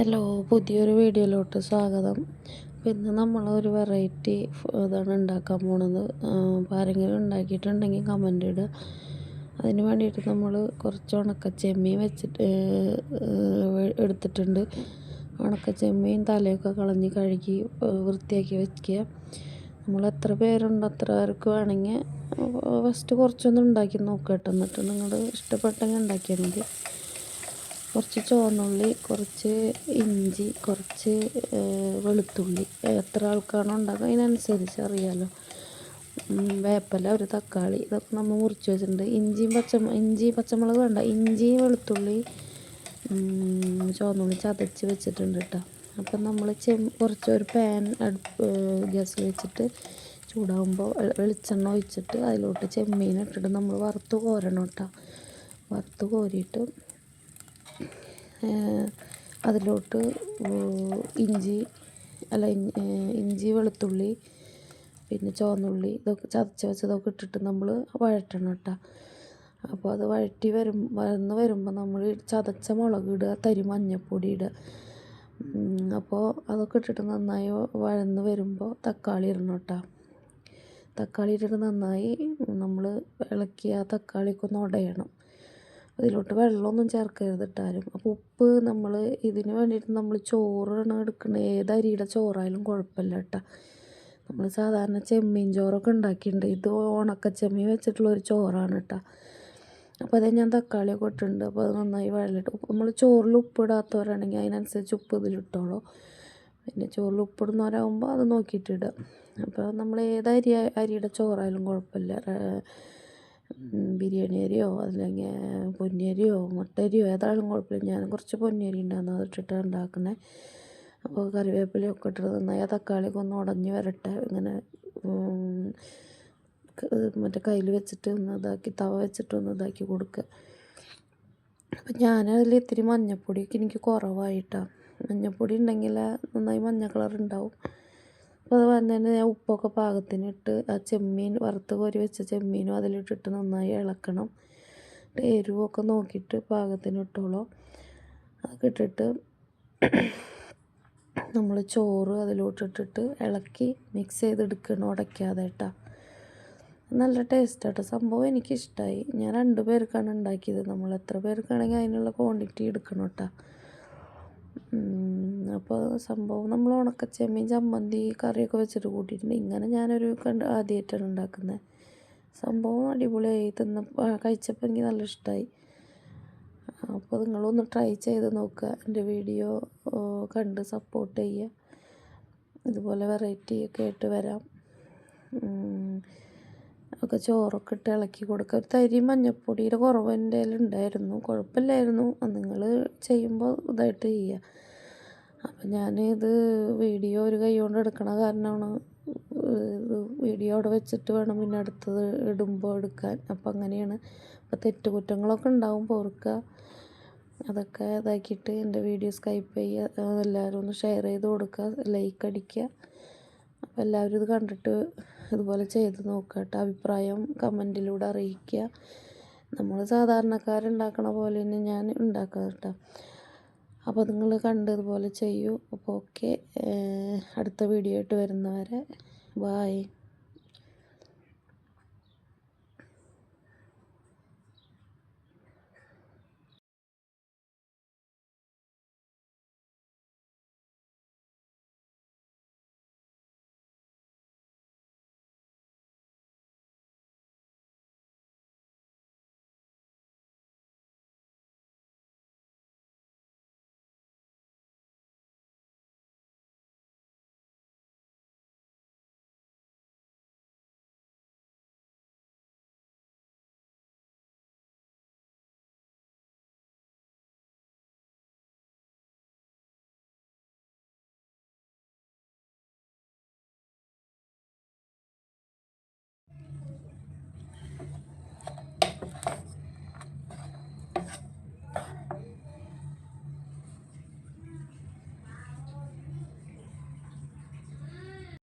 Hello പുതിയൊരു വീഡിയോയിലോട്ട് സ്വാഗതം. പിന്നെ നമ്മൾ ഒരു വെറൈറ്റി ഇതാണ് ഉണ്ടാക്കാൻ പോണത്. അപ്പോൾ ആരെങ്കിലും ഉണ്ടാക്കിയിട്ടുണ്ടെങ്കിൽ കമന്റ് ഇടുക. അതിന് വേണ്ടിയിട്ട് നമ്മൾ കുറച്ച് ഉണക്കച്ചെമ്മീൻ വെച്ചിട്ട് എടുത്തിട്ടുണ്ട്. ഉണക്കച്ചെമ്മീൻ തലയൊക്കെ കളഞ്ഞ് കഴുകി വൃത്തിയാക്കി വെക്കുക. നമ്മൾ എത്ര പേരുണ്ട് അത്ര പേർക്ക് വേണമെങ്കിൽ ഫസ്റ്റ് കുറച്ചൊന്നും ഉണ്ടാക്കി നോക്കട്ടെ എന്നിട്ട് നിങ്ങൾ ഇഷ്ടപ്പെട്ടെങ്കിൽ ഉണ്ടാക്കിയാൽ മതി. കുറച്ച് ചുവന്നുള്ളി കുറച്ച് ഇഞ്ചി കുറച്ച് വെളുത്തുള്ളി. എത്ര ആൾക്കാണോ ഉണ്ടാക്കുക അതിനനുസരിച്ച് അറിയാമല്ലോ വേപ്പല ഒരു തക്കാളി ഇതൊക്കെ നമ്മൾ മുറിച്ച് വെച്ചിട്ടുണ്ട്. ഇഞ്ചിയും പച്ച ഇഞ്ചി പച്ചമുളക് വേണ്ട. ഇഞ്ചി വെളുത്തുള്ളി ചുവന്നുള്ളി ചതച്ച് വെച്ചിട്ടുണ്ട് കേട്ടോ. അപ്പം നമ്മൾ ചെ കുറച്ച് ഒരു പാൻ അടുപ്പ് ഗ്യാസ് വെച്ചിട്ട് ചൂടാകുമ്പോൾ വെളിച്ചെണ്ണ ഒഴിച്ചിട്ട് അതിലോട്ട് ചെമ്മീൻ ഇട്ടിട്ട് നമ്മൾ വറുത്ത് കോരണം കേട്ടോ. വറുത്ത് കോരിയിട്ട് അതിലോട്ട് ഇഞ്ചി അല്ല ഇഞ്ചി വെളുത്തുള്ളി പിന്നെ ചുവന്നുള്ളി ഇതൊക്കെ ചതച്ച് വെച്ചതൊക്കെ ഇട്ടിട്ട് നമ്മൾ വഴറ്റണം കേട്ടോ അപ്പോൾ അത് വഴറ്റി വരും വന്ന് വരുമ്പോൾ നമ്മൾ ചതച്ച മുളക് ഇടുക തരി മഞ്ഞൾപ്പൊടി ഇടുക. അപ്പോൾ അതൊക്കെ ഇട്ടിട്ട് നന്നായി വഴന്ന് വരുമ്പോൾ തക്കാളി ഇടണം കേട്ടോ തക്കാളി ഇട്ടിട്ട് നന്നായി നമ്മൾ ഇളക്കി ആ തക്കാളിക്കൊന്ന് ഉടയണം അതിലോട്ട് വെള്ളമൊന്നും ചേർക്കരുത് ഇട്ടാലും അപ്പോൾ ഉപ്പ് നമ്മൾ ഇതിന് വേണ്ടിയിട്ട് നമ്മൾ ചോറാണ് എടുക്കുന്നത് ഏത് അരിയുടെ ചോറായാലും കുഴപ്പമില്ല കേട്ടോ. നമ്മൾ സാധാരണ ചെമ്മീൻ ചോറൊക്കെ ഉണ്ടാക്കിയിട്ടുണ്ട്. ഇത് ഉണക്ക ചെമ്മീൻ വെച്ചിട്ടുള്ള ഒരു ചോറാണ് കേട്ടോ. അപ്പോൾ അതേ ഞാൻ തക്കാളിയൊക്കെ ഇട്ടിട്ടുണ്ട്. അപ്പോൾ അത് നന്നായി വെള്ളമിട്ട് നമ്മൾ ചോറിൽ ഉപ്പ് ഉപ്പിടാത്തവരാണെങ്കിൽ അതിനനുസരിച്ച് ഉപ്പ് ഇതിലിട്ടോളൂ. പിന്നെ ചോറിൽ ഉപ്പിടുന്നവരാകുമ്പോൾ അത് നോക്കിയിട്ടിടുക അപ്പോൾ നമ്മൾ ഏത് അരി അരിയുടെ ചോറായാലും കുഴപ്പമില്ല. ബിരിയാണി അരിയോ അല്ലെങ്കിൽ പൊന്നിയരിയോ മുട്ടരിയോ ഏതായാലും കുഴപ്പമില്ല. ഞാൻ കുറച്ച് പൊന്നിയരി ഉണ്ടായിരുന്നു. അതിട്ടിട്ടാണ് ഉണ്ടാക്കുന്നത് അപ്പോൾ കറിവേപ്പിലയൊക്കെ ഇട്ടിട്ട് നന്നായി തക്കാളിയൊക്കെ ഒന്ന് ഉടഞ്ഞ് വരട്ടെ. ഇങ്ങനെ മറ്റേ കയ്യിൽ വെച്ചിട്ട് ഒന്ന് ഇതാക്കി തവ വെച്ചിട്ട് ഒന്ന് ഇതാക്കി കൊടുക്കുക അപ്പം ഞാനതിൽ ഇത്തിരി മഞ്ഞപ്പൊടിയൊക്കെ എനിക്ക് കുറവായിട്ടാണ് മഞ്ഞപ്പൊടി ഉണ്ടെങ്കിൽ നന്നായി മഞ്ഞ കളർ ഉണ്ടാവും. അപ്പോൾ അത് തന്നെ ഞാൻ ഉപ്പൊക്കെ പാകത്തിനിട്ട് ആ ചെമ്മീൻ വറുത്ത് കോരി വെച്ച ചെമ്മീനും അതിലിട്ടിട്ട് നന്നായി ഇളക്കണം. എരിവൊക്കെ നോക്കിയിട്ട് പാകത്തിന് ഇട്ടോളൂ. അതൊക്കെ ഇട്ടിട്ട് നമ്മൾ ചോറ് അതിലോട്ടിട്ടിട്ട് ഇളക്കി മിക്സ് ചെയ്തെടുക്കണം ഉടയ്ക്കാതെ കേട്ടോ. നല്ല ടേസ്റ്റ് കേട്ടോ സംഭവം എനിക്കിഷ്ടമായി ഞാൻ രണ്ട് പേർക്കാണ് ഉണ്ടാക്കിയത്. നമ്മൾ എത്ര പേർക്കാണെങ്കിൽ അതിനുള്ള ക്വാണ്ടിറ്റി എടുക്കണം കേട്ടോ. അപ്പോൾ സംഭവം നമ്മൾ ഉണക്ക ചെമ്മീൻ ചമ്മന്തി കറിയൊക്കെ വെച്ചിട്ട് കൂട്ടിയിട്ടുണ്ട്. ഇങ്ങനെ ഞാനൊരു കണ്ട് ആദ്യമായിട്ടാണ് ഉണ്ടാക്കുന്നത് സംഭവം അടിപൊളിയായി. തിന്ന കഴിച്ചപ്പോൾ എനിക്ക് നല്ല ഇഷ്ടമായി അപ്പോൾ നിങ്ങളൊന്ന് ട്രൈ ചെയ്ത് നോക്കുക. എന്റെ വീഡിയോ കണ്ട് സപ്പോർട്ട് ചെയ്യുക. ഇതുപോലെ വെറൈറ്റി ഒക്കെ ആയിട്ട് വരാം. ഒക്കെ ചോറൊക്കെ ഇട്ട് ഇളക്കി കൊടുക്കുക. ഒരു തരി മഞ്ഞപ്പൊടിയുടെ കുറവ് എന്റെ ഉണ്ടായിരുന്നു. കുഴപ്പമില്ലായിരുന്നു. നിങ്ങൾ ചെയ്യുമ്പോൾ ഇതായിട്ട് ചെയ്യുക. അപ്പം ഞാൻ വീഡിയോ ഒരു കൈ കൊണ്ട് എടുക്കണ കാരണമാണ്. വീഡിയോ അവിടെ വെച്ചിട്ട് വേണം പിന്നെ അടുത്തത് ഇടുമ്പോൾ എടുക്കാൻ. അപ്പം അങ്ങനെയാണ്. അപ്പം തെറ്റുകുറ്റങ്ങളൊക്കെ ഉണ്ടാവും പൊറുക്കുക അതൊക്കെ ഇതാക്കിയിട്ട് എന്റെ വീഡിയോ സ്കൈപ്പ് ചെയ്യുക. എല്ലാവരും ഒന്ന് ഷെയർ ചെയ്ത് കൊടുക്കുക. ലൈക്ക് അടിക്കുക. അപ്പോൾ എല്ലാവരും ഇത് കണ്ടിട്ട് ഇതുപോലെ ചെയ്ത് നോക്കുക അഭിപ്രായം കമന്റിലൂടെ അറിയിക്കുക. നമ്മൾ സാധാരണക്കാരുണ്ടാക്കണ പോലെ തന്നെ ഞാൻ ഉണ്ടാക്കുക കേട്ടോ അപ്പോൾ നിങ്ങൾ കണ്ടതുപോലെ ചെയ്യൂ. അപ്പോൾ ഓക്കെ. അടുത്ത വീഡിയോ ആയിട്ട് വരുന്നവരെ ബായ്